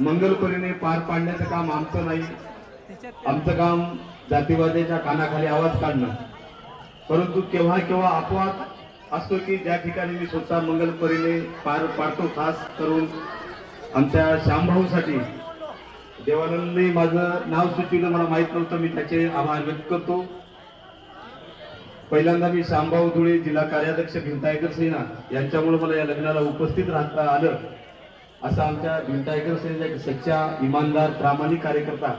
मंगलपरीने पार पाडण्याचं काम आमचं नाही. आमचं काम जातीवाद्याच्या कानाखाली आवाज काढणं. परंतु केव्हा केव्हा अपवाद असतो की ज्या ठिकाणी मी स्वतः मंगलपरीने पार पाडतो खास करून आमच्या श्यामभाऊसाठी. देवानंदने माझं नाव सुचवलं मला माहीत नव्हतं मी त्याचे आभार व्यक्त करतो. पहिल्यांदा मी श्यामभाऊ धुळे जिल्हा कार्याध्यक्ष भिंतायकर सिन्हा यांच्यामुळे मला या लग्नाला उपस्थित राहता आलं. असा आमच्या भिंतायकर सेनेचा एक सच्चा इमानदार प्रामाणिक कार्यकर्ता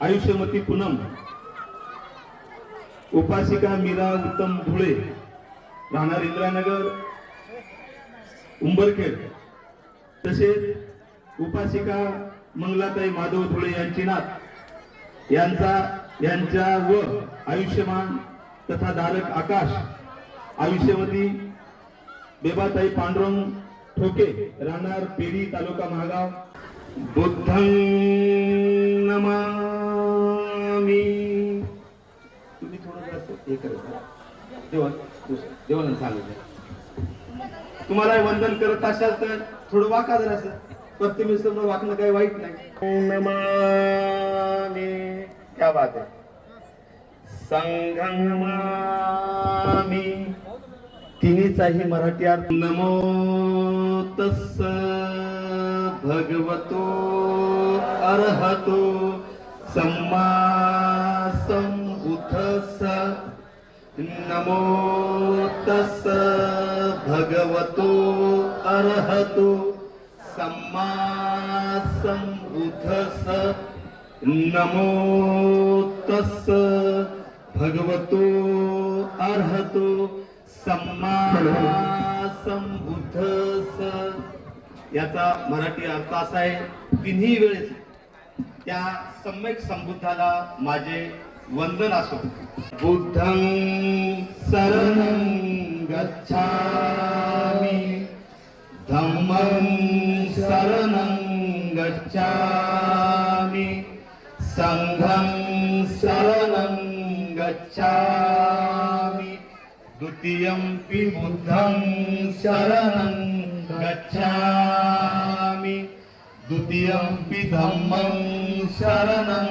आयुष्यमती पूनम उपासिका मीरा उत्तम धुळे राहणार इंद्रानगर उंबरखेड. तसेच उपासिका मंगलाताई माधव धुळे यांची नात यांचा यांच्या व आयुष्यमान तथा धारक आकाश आयुष्यवती बेबाताई पांडुरंग ठोके राहणार पेरी तालुका महागाव. बुद्धं नमामि. तुम्ही थोडं हे करत देवा देवानं सांगितलं तुम्हाला हे वंदन करत असाल तर थोडं वाका जर असं. प्रत्येक समोर वाकणं काही वाईट नाही. नमामि. क्या बात आहे. संघं तिन्हीचाही मराठी अर्थ. नमो तस्स भगवतो अर्हतो। सम्मा संबुद्धस्स नमो तस्स भगवतो अर्हतो। सम्मा संबुद्धस्स नमो तस्स भगवतो अर्हतो। सम्मा याचा मराठी अर्थ असा आहे तिन्ही वेळेस त्या सम्यक संबुद्धाला माझे वंदन असो. बुद्धं शरण गच्छामि. धम्मं शरण गच्छामि. संघं शरण गच्छामि. द्वितीयंपि बुद्धं शरणं गच्छामि। द्वितीयंपि धम्मं शरणं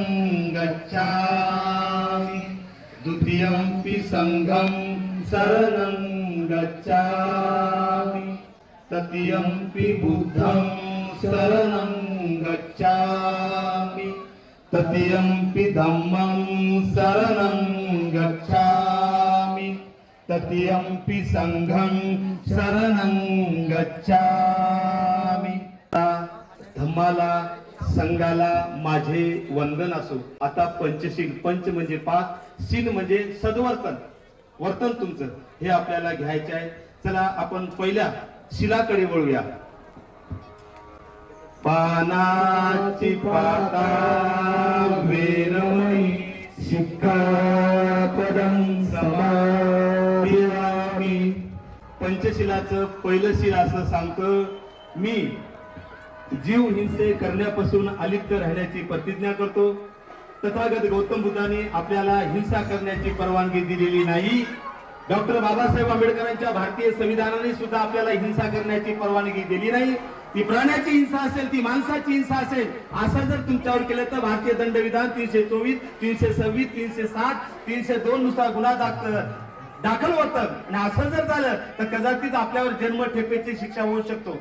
गच्छामि। द्वितीयंपि सङ्घं शरणं गच्छामि। तृतीयंपि बुद्धं शरणं गच्छामि। तृतीयंपि धम्मं शरणं गच्छामि। तृतीयंपि संघं शरणं गच्छामि. धम्माला संघाला माझे वंदन असो. आता पंचशील पंच म्हणजे पाच शील म्हणजे सद्वर्तन. वर्तन तुमचं. हे आपल्याला घ्यायचे आहे. चला आपण पहिल्या शिलाकडे वळूया. पानाची पाता वेरमणी शिक्कापदं पंचशिलाचं पहिलं शिल असं सांगतं मी जीव हिंसे करण्यापासून अलिप्त राहण्याची प्रतिज्ञा करतो. तथागत गौतम बुद्धाने आपल्याला हिंसा करण्याची परवानगी दिलेली नाही. डॉक्टर बाबासाहेब आंबेडकरांच्या भारतीय संविधानाने सुद्धा आपल्याला हिंसा करण्याची परवानगी दिली नाही. ती प्राण्याची हिंसा असेल ती माणसाची हिंसा असेल असं जर तुमच्यावर केलं तर भारतीय दंडविधान तीनशे चोवीस तीनशे सव्वीस तीनशे साठ तीनशे दोन नुसार गुन्हा दाखल दाखल होतं. आणि असं जर झालं तर कदाचित आपल्यावर जन्म ठेपेची शिक्षा होऊ शकतो.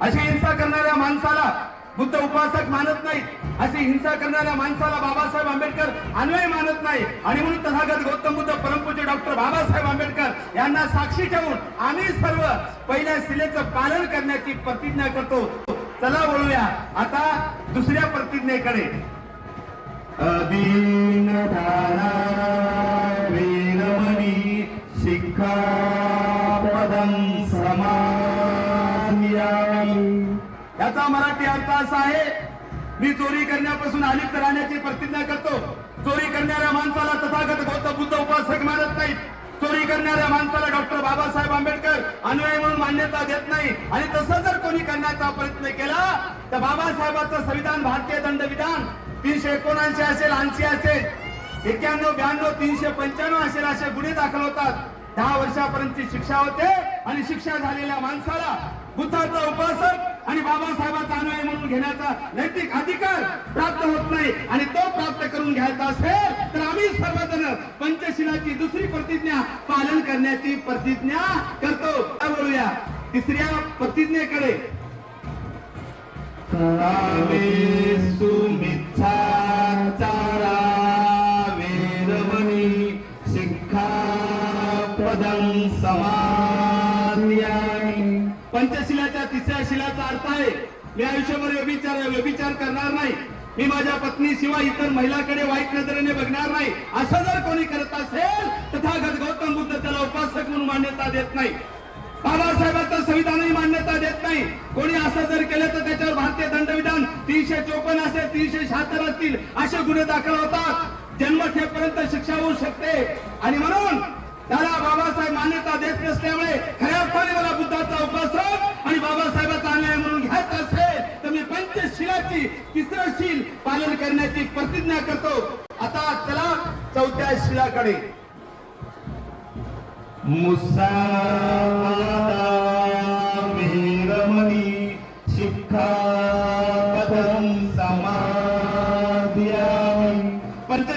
अशी हिंसा करणाऱ्या माणसाला बुद्ध उपासक मानत नाहीत. अशी हिंसा करणाऱ्या माणसाला बाबासाहेब आंबेडकर अन्वय मानत नाही. आणि म्हणून तथागत गौतम बुद्ध परमपूज्य डॉक्टर बाबासाहेब आंबेडकर यांना साक्षी ठेवून आम्ही सर्व पहिल्या शिलेचं पालन करण्याची प्रतिज्ञा करतो. चला बोलूया. आता दुसऱ्या प्रतिज्ञेकडे. याचा मराठी अर्थ असा आहे मी चोरी करण्यापासून अलिप्त राहण्याची प्रतिज्ञा करतो. चोरी करणाऱ्या माणसाला तथागत गौतम बुद्ध उपासक मानत नाहीत. चोरी करणाऱ्या माणसाला डॉक्टर बाबासाहेब आंबेडकर अनुयायी म्हणून मान्यता देत नाही. आणि तसं जर कोणी करण्याचा प्रयत्न केला तर बाबासाहेबांचं संविधान भारतीय दंडविधान तीनशे एकोणऐंशी असेल ऐंशी असेल एक्क्याण्णव ब्याण्णव तीनशे पंच्याण्णव असेल असे गुन्हे दाखल होतात. दहा वर्षापर्यंतची शिक्षा होते आणि शिक्षा झालेल्या माणसाला बुद्धाचा उपासक आणि बाबासाहेबाचा अनुयायी म्हणून घेण्याचा नैतिक अधिकार प्राप्त होत नाही आणि तो प्राप्त करून घ्यायचा असेल तर आम्ही सर्वजण पंचशिलाची दुसरी प्रतिज्ञा पालन करण्याची प्रतिज्ञा करतो. बोलूया? तिसऱ्या प्रतिज्ञेकडे. सुमिच्छा चारा वेदमणी शिक्षापदं समाधियामि पंचशिलाच्या तिसऱ्या शिलाचा अर्थ आहे मी आयुष्यभर व्यभिचार व्यभिचार करणार नाही. मी माझ्या पत्नी शिवाय इतर महिलाकडे वाईट नजरेने बघणार नाही. असं जर कोणी करत असेल तथागत गौतम बुद्ध त्याला उपासक म्हणून मान्यता देत नाही. बाबासाहेबांचं संविधानही मान्यता देत नाही. कोणी असं जर केलं तर त्याच्यावर भारतीय दंडविधान तीनशे चोपन्न असेल तीनशे शहात्तर असतील असे गुन्हे दाखल होतात. जन्मठेपर्यंत शिक्षा होऊ शकते. आणि म्हणून त्याला बाबासाहेब मान्यता देत नसल्यामुळे खऱ्या अर्थाने मला बुद्धाचा उपासक आणि बाबासाहेबाचा अन्याय म्हणून घ्यायचा असेल तर मी पंचशिलाची तिसरं शील पालन करण्याची प्रतिज्ञा करतो. आता चला चौथ्या शिलाकडे. मुसा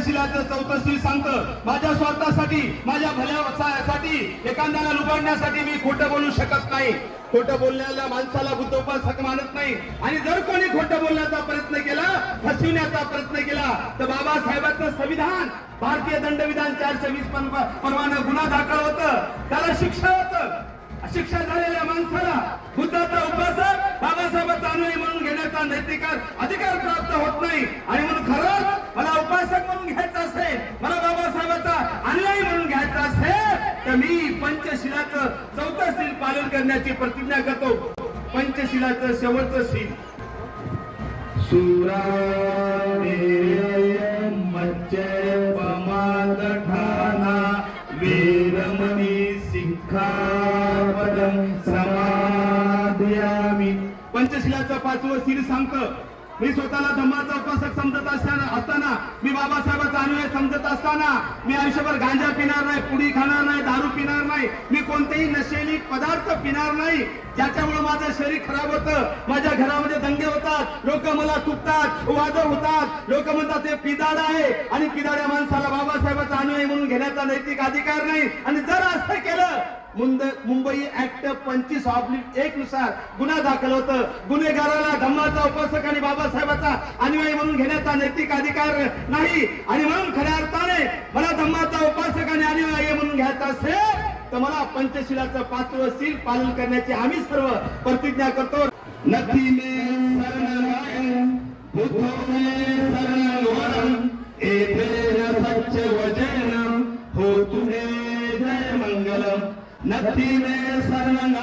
पंचशिलाचं चौकशी सांगतं. माझ्या स्वार्थासाठी माझ्या भल्यासाठी एखाद्याला लुबाडण्यासाठी मी खोटं बोलू शकत नाही. खोटं बोलण्याला माणसाला बुद्ध उपासक मानत नाही. आणि जर कोणी खोटं बोलण्याचा प्रयत्न केला फसविण्याचा प्रयत्न केला तर बाबासाहेबांचं संविधान भारतीय दंडविधान चारशे वीस प्रमाणे गुन्हा दाखल होतं. त्याला शिक्षा होत. शिक्षा झालेल्या माणसाला बुद्धाचा उपासक त्यांना नैतिक अधिकार प्राप्त होत नाही. आणि म्हणून खरंच मला उपासक म्हणून घ्यायचं असेल मला बाबासाहेबांचा अनुयायी म्हणून घ्यायचा असेल तर मी पंचशिलाचं चौथं शील पालन करण्याची प्रतिज्ञा करतो. पंचशिलाचं शेवटचं शील. सुरा पंचशिलाचं पाचवं शील सांगतं. मी स्वतःला धम्माचा उपासक समजत असताना असताना मी बाबासाहेबांचा अनुयायी समजत असताना मी आयुष्यभर गांजा पिणार नाही पुडी खाणार नाही दारू पिणार नाही. मी कोणतेही नशेली पदार्थ पिणार नाही. ज्याच्यामुळे माझं शरीर खराब होतं. माझ्या घरामध्ये दंगे होतात. लोक मला तुटतात वाद होतात. लोक म्हणतात ते पिदाड आहे. आणि पिदाड्या माणसाला बाबासाहेबांचा अनुयायी म्हणून घेण्याचा नैतिक अधिकार नाही. आणि जर असं केलं मुंबई ऍक्ट पंचवीस ऑब्लिक एक नुसार गुन्हा दाखल होतं. गुन्हेगाराला धम्माचा उपासक आणि बाबासाहेबाचा अनुयायी म्हणून घेण्याचा नैतिक अधिकार नाही. आणि म्हणून खऱ्या अर्थाने मला धम्माचा उपासक आणि अनुयायी म्हणून घ्यायचा असेल तर मला पंचशिलाचं पात्र सील पालन करण्याची आम्ही सर्व प्रतिज्ञा करतो. नदी मे शरण बुद्धो शरण नथी मे शरण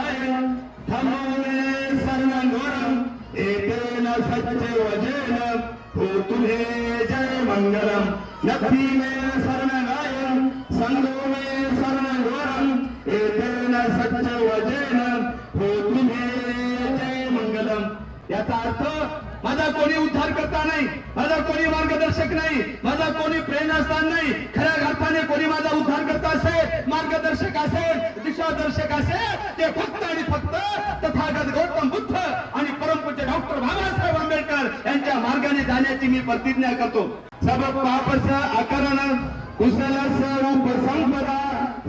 धम्मो मे शरण वरम एतेन सच्च वचन हो तुहे जय मंगलम नथी मे शरण संगो मे शरण वरम एतेन सच्च वचन हो तुझे याचा अर्थ माझा कोणी उद्धार करता नाही माझा कोणी मार्गदर्शक नाही माझा कोणी प्रेरणास्थान नाही. खऱ्या अर्थाने कोणी माझा उद्धार करता असेल मार्गदर्शक असेल दिशादर्शक असेल ते फक्त आणि फक्त तथागत गौतम बुद्ध आणि परमपूज्य डॉक्टर बाबासाहेब आंबेडकर यांच्या मार्गाने जाण्याची मी प्रतिज्ञा करतो. सब पापस आकरण कुशल स्वरूप संपदा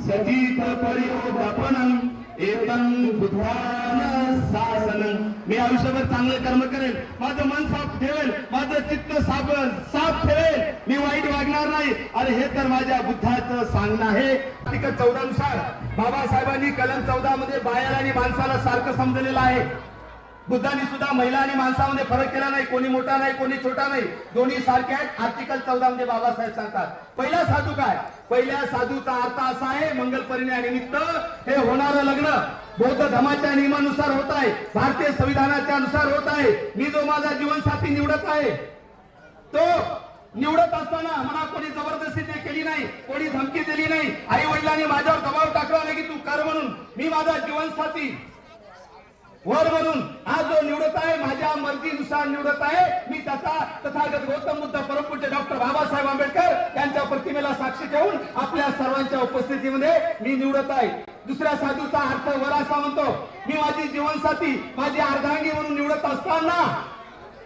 सचित परियोगापनं. एतं बुद्धान शासनं. मी आयुष्यभर चांगलं कर्म करेल माझं मन साफ ठेवेल माझं चित्त साफ साफ ठेवेल. मी वाईट वागणार नाही. अरे हे तर माझ्या बुद्धाचं सांगणं आहे. आर्टिकल चौदा नुसार बाबासाहेबांनी कलम चौदा मध्ये बाहेर आणि माणसाला सारखं समजलेलं आहे. बुद्धांनी सुद्धा महिला आणि माणसामध्ये फरक केला नाही कोणी मोठा नाही कोणी छोटा नाही. दोन्ही सारखे आहेत. आर्टिकल चौदा मध्ये बाबासाहेब सांगतात. पहिला साधू काय? पहिल्या साधूचा अर्थ असा आहे मंगल परिणयानिमित्त हे होणारं लग्न बौद्ध धर्माच्या नियमानुसार होत आहे. भारतीय संविधानाच्या अनुसार होत आहे. मी जो माझा जीवनसाथी निवडत आहे तो निवडत असताना मला कोणी जबरदस्ती ते केली नाही कोणी धमकी दिली नाही. आई वडिलांनी माझ्यावर दबाव टाकला नाही की तू कर म्हणून. मी माझा जीवनसाथी वर म्हणून हा जो निवडत आहे माझ्या मर्जीनुसार निवडत आहे मी त्याचा तथागत गौतम बुद्ध परमपूज्य डॉक्टर बाबासाहेब आंबेडकर यांच्या प्रतिमेला साक्षी ठेवून आपल्या सर्वांच्या उपस्थितीमध्ये मी निवडत आहे. दुसऱ्या साधूचा अर्थ वर असा म्हणतो मी माझी जीवनसाथी माझी अर्धांगी म्हणून निवडत असताना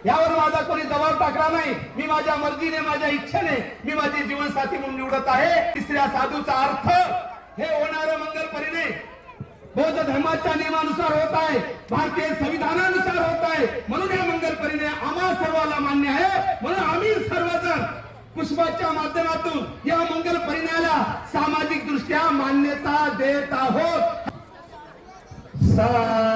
यावर माझा कोणी दबाव टाकला नाही. मी माझ्या मर्जीने माझ्या इच्छेने मी माझी जीवनसाथी म्हणून निवडत आहे. तिसऱ्या साधूचा अर्थ हे होणार मंगल परिणे बौद्ध धर्माच्या नियमानुसार होत आहे. भारतीय संविधानानुसार होत आहे. म्हणून या मंगल परिणय आम्हा सर्वाला मान्य आहे. म्हणून आम्ही सर्वजण पुष्पाच्या माध्यमातून या मंगल परिणयाला सामाजिक दृष्ट्या मान्यता देत आहोत. सा